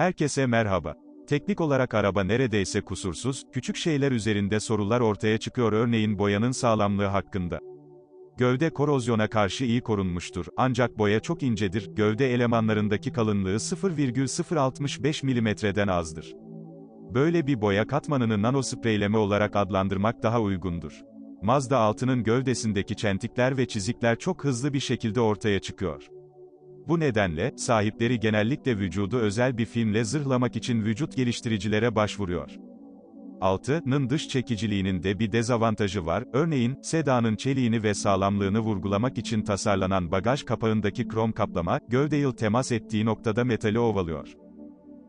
Herkese merhaba. Teknik olarak araba neredeyse kusursuz, küçük şeyler üzerinde sorular ortaya çıkıyor örneğin boyanın sağlamlığı hakkında. Gövde korozyona karşı iyi korunmuştur, ancak boya çok incedir, gövde elemanlarındaki kalınlığı 0,065 mm'den azdır. Böyle bir boya katmanını nanospreyleme olarak adlandırmak daha uygundur. Mazda 6'nın gövdesindeki çentikler ve çizikler çok hızlı bir şekilde ortaya çıkıyor. Bu nedenle, sahipleri genellikle vücudu özel bir filmle zırhlamak için vücut geliştiricilere başvuruyor. 6'nın dış çekiciliğinin de bir dezavantajı var, örneğin, sedanın çeliğini ve sağlamlığını vurgulamak için tasarlanan bagaj kapağındaki krom kaplama, gövde yıl temas ettiği noktada metali ovalıyor.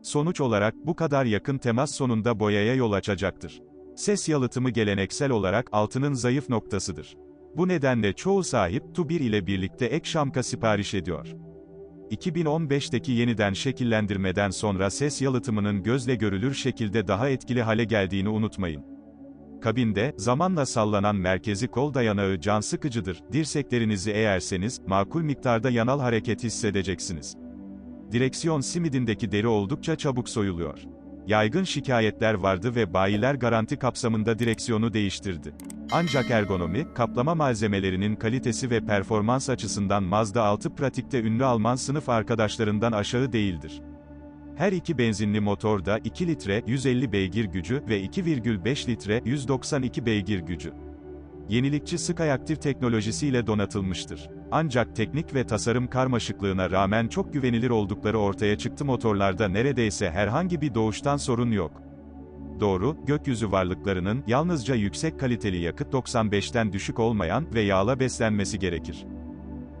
Sonuç olarak, bu kadar yakın temas sonunda boyaya yol açacaktır. Ses yalıtımı geleneksel olarak altının zayıf noktasıdır. Bu nedenle çoğu sahip, Tu1 ile birlikte ek şamka sipariş ediyor. 2015'teki yeniden şekillendirmeden sonra ses yalıtımının gözle görülür şekilde daha etkili hale geldiğini unutmayın. Kabinde, zamanla sallanan merkezi kol dayanağı can sıkıcıdır. Dirseklerinizi eğerseniz, makul miktarda yanal hareket hissedeceksiniz. Direksiyon simidindeki deri oldukça çabuk soyuluyor. Yaygın şikayetler vardı ve bayiler garanti kapsamında direksiyonu değiştirdi. Ancak ergonomi, kaplama malzemelerinin kalitesi ve performans açısından Mazda 6 pratikte ünlü Alman sınıf arkadaşlarından aşağı değildir. Her iki benzinli motorda 2 litre 150 beygir gücü ve 2,5 litre 192 beygir gücü. Yenilikçi Skyactiv teknolojisiyle donatılmıştır. Ancak teknik ve tasarım karmaşıklığına rağmen çok güvenilir oldukları ortaya çıktı motorlarda neredeyse herhangi bir doğuştan sorun yok. Doğru, gökyüzü varlıklarının yalnızca yüksek kaliteli yakıt 95'ten düşük olmayan ve yağla beslenmesi gerekir.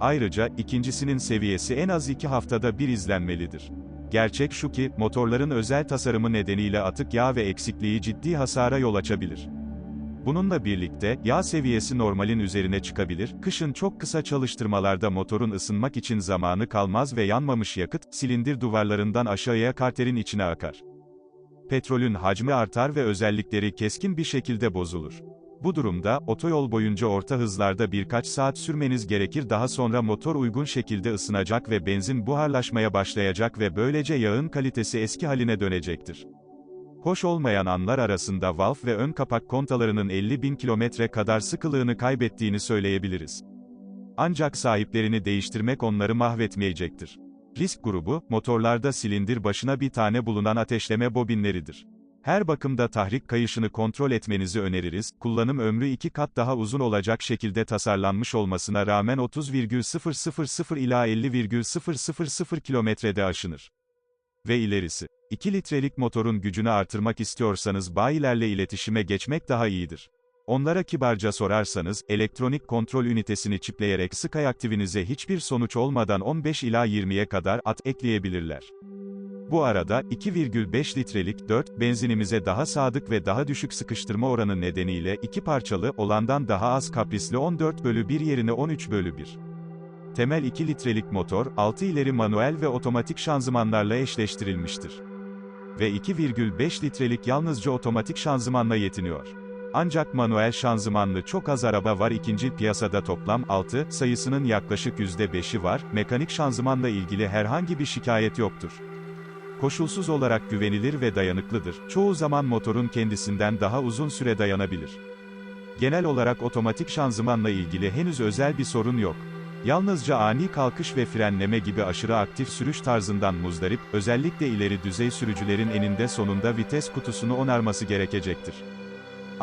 Ayrıca ikincisinin seviyesi en az 2 haftada bir izlenmelidir. Gerçek şu ki, motorların özel tasarımı nedeniyle atık yağ ve eksikliği ciddi hasara yol açabilir. Bununla birlikte, yağ seviyesi normalin üzerine çıkabilir, kışın çok kısa çalıştırmalarda motorun ısınmak için zamanı kalmaz ve yanmamış yakıt, silindir duvarlarından aşağıya karterin içine akar. Petrolün hacmi artar ve özellikleri keskin bir şekilde bozulur. Bu durumda, otoyol boyunca orta hızlarda birkaç saat sürmeniz gerekir daha sonra motor uygun şekilde ısınacak ve benzin buharlaşmaya başlayacak ve böylece yağın kalitesi eski haline dönecektir. Hoş olmayan anlar arasında valf ve ön kapak kontalarının 50 bin kilometre kadar sıkılığını kaybettiğini söyleyebiliriz. Ancak sahiplerini değiştirmek onları mahvetmeyecektir. Risk grubu, motorlarda silindir başına bir tane bulunan ateşleme bobinleridir. Her bakımda tahrik kayışını kontrol etmenizi öneririz, kullanım ömrü iki kat daha uzun olacak şekilde tasarlanmış olmasına rağmen 30,000 ila 50,000 kilometrede aşınır. Ve ilerisi. 2 litrelik motorun gücünü artırmak istiyorsanız bayilerle iletişime geçmek daha iyidir. Onlara kibarca sorarsanız, elektronik kontrol ünitesini çipleyerek Skyactiv'inize hiçbir sonuç olmadan 15 ila 20'ye kadar at ekleyebilirler. Bu arada, 2,5 litrelik 4 benzinimize daha sadık ve daha düşük sıkıştırma oranı nedeniyle iki parçalı olandan daha az kaprisli 14 bölü 1 yerine 13 bölü 1. Temel 2 litrelik motor, 6 ileri manuel ve otomatik şanzımanlarla eşleştirilmiştir. Ve 2,5 litrelik yalnızca otomatik şanzımanla yetiniyor. Ancak manuel şanzımanlı çok az araba var ikinci piyasada toplam 6 sayısının yaklaşık %5'i var, mekanik şanzımanla ilgili herhangi bir şikayet yoktur. Koşulsuz olarak güvenilir ve dayanıklıdır, çoğu zaman motorun kendisinden daha uzun süre dayanabilir. Genel olarak otomatik şanzımanla ilgili henüz özel bir sorun yok. Yalnızca ani kalkış ve frenleme gibi aşırı aktif sürüş tarzından muzdarip, özellikle ileri düzey sürücülerin eninde sonunda vites kutusunu onarması gerekecektir.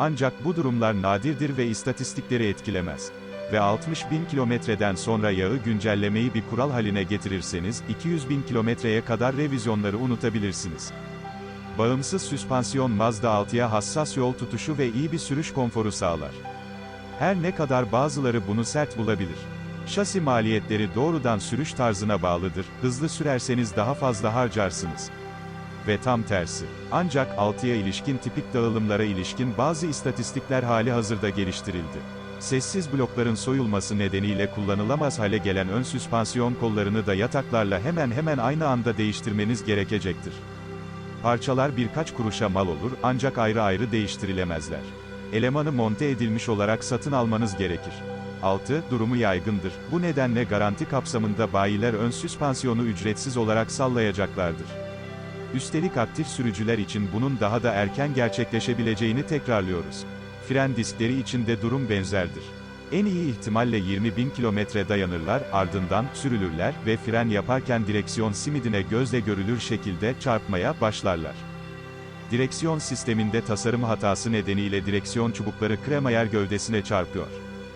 Ancak bu durumlar nadirdir ve istatistikleri etkilemez. Ve 60 bin kilometreden sonra yağı güncellemeyi bir kural haline getirirseniz, 200 bin kilometreye kadar revizyonları unutabilirsiniz. Bağımsız süspansiyon Mazda 6'ya hassas yol tutuşu ve iyi bir sürüş konforu sağlar. Her ne kadar bazıları bunu sert bulabilir. Şasi maliyetleri doğrudan sürüş tarzına bağlıdır, hızlı sürerseniz daha fazla harcarsınız. Ve tam tersi. Ancak 6'ya ilişkin tipik dağılımlara ilişkin bazı istatistikler hali hazırda geliştirildi. Sessiz blokların soyulması nedeniyle kullanılamaz hale gelen ön süspansiyon kollarını da yataklarla hemen hemen aynı anda değiştirmeniz gerekecektir. Parçalar birkaç kuruşa mal olur, ancak ayrı ayrı değiştirilemezler. Elemanı monte edilmiş olarak satın almanız gerekir. 6. Durumu yaygındır. Bu nedenle garanti kapsamında bayiler ön süspansiyonu ücretsiz olarak sallayacaklardır. Üstelik aktif sürücüler için bunun daha da erken gerçekleşebileceğini tekrarlıyoruz. Fren diskleri için de durum benzerdir. En iyi ihtimalle 20 bin kilometre dayanırlar, ardından, sürülürler ve fren yaparken direksiyon simidine gözle görülür şekilde çarpmaya başlarlar. Direksiyon sisteminde tasarım hatası nedeniyle direksiyon çubukları kremayer gövdesine çarpıyor.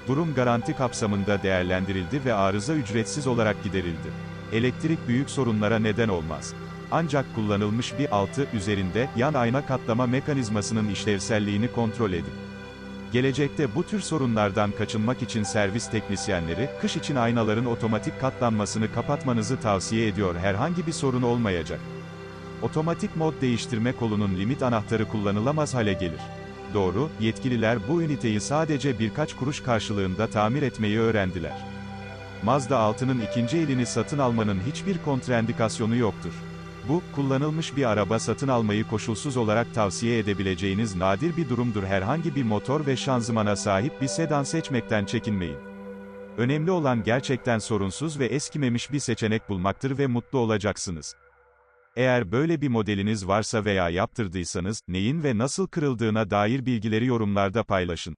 Durum garanti kapsamında değerlendirildi ve arıza ücretsiz olarak giderildi. Elektrik büyük sorunlara neden olmaz. Ancak kullanılmış bir altı üzerinde yan ayna katlama mekanizmasının işlevselliğini kontrol edin. Gelecekte bu tür sorunlardan kaçınmak için servis teknisyenleri, kış için aynaların otomatik katlanmasını kapatmanızı tavsiye ediyor herhangi bir sorun olmayacak. Otomatik mod değiştirme kolunun limit anahtarı kullanılamaz hale gelir. Doğru, yetkililer bu üniteyi sadece birkaç kuruş karşılığında tamir etmeyi öğrendiler. Mazda 6'nın ikinci elini satın almanın hiçbir kontraindikasyonu yoktur. Bu, kullanılmış bir araba satın almayı koşulsuz olarak tavsiye edebileceğiniz nadir bir durumdur. Herhangi bir motor ve şanzımana sahip bir sedan seçmekten çekinmeyin. Önemli olan gerçekten sorunsuz ve eskimemiş bir seçenek bulmaktır ve mutlu olacaksınız. Eğer böyle bir modeliniz varsa veya yaptırdıysanız, neyin ve nasıl kırıldığına dair bilgileri yorumlarda paylaşın.